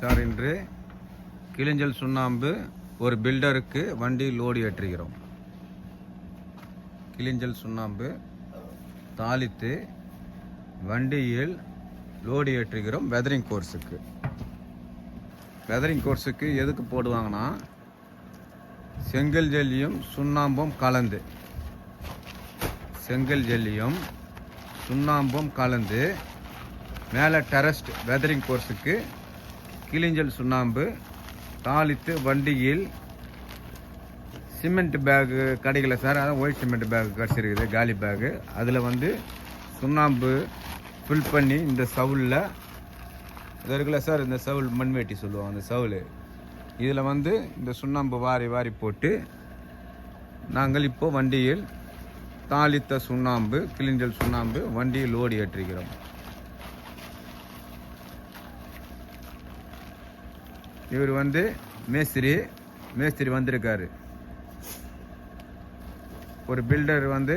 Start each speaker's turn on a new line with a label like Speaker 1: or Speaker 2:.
Speaker 1: Sir இன்று கிளிஞ்சல் சுண்ணாம்பு ஒரு பில்டருக்கு வண்டி லோடு ஏற்றுகிறோம். கிளிஞ்சல் சுண்ணாம்பு தாளித்து வண்டியில் லோடு ஏற்றுகிறோம் வெதரிங் கோர்ஸுக்கு. வெதரிங் கோர்ஸுக்கு எதுக்கு போடுவாங்கன்னா செங்கல் ஜல்லியும் சுண்ணாம்பும் கலந்து செங்கல் ஜல்லியும் சுண்ணாம்பும் கலந்து மேலே டெரஸ்ட் வெதரிங் கோர்ஸுக்கு கிளிஞ்சல் சுண்ணாம்பு தாளித்து வண்டியில் சிமெண்ட் பேகு கிடைக்கல சார் அதான் ஒயிட் சிமெண்ட் பேக் கிடச்சிருக்குது காலி பேகு அதில் வந்து சுண்ணாம்பு ஃபில் பண்ணி இந்த சவுலில் இது இருக்குல்ல சார் இந்த சவுல் மண்வெட்டி சொல்லுவோம் அந்த சவுல். இதில் வந்து இந்த சுண்ணாம்பு வாரி வாரி போட்டு நாங்கள் இப்போது வண்டியில் தாளித்த சுண்ணாம்பு கிளிஞ்சல் சுண்ணாம்பு வண்டியில் ஓடி ஏற்றிருக்கிறோம் இவர் வந்து மேஸ்திரி மேஸ்திரி வந்திருக்காரு. ஒரு பில்டர் வந்து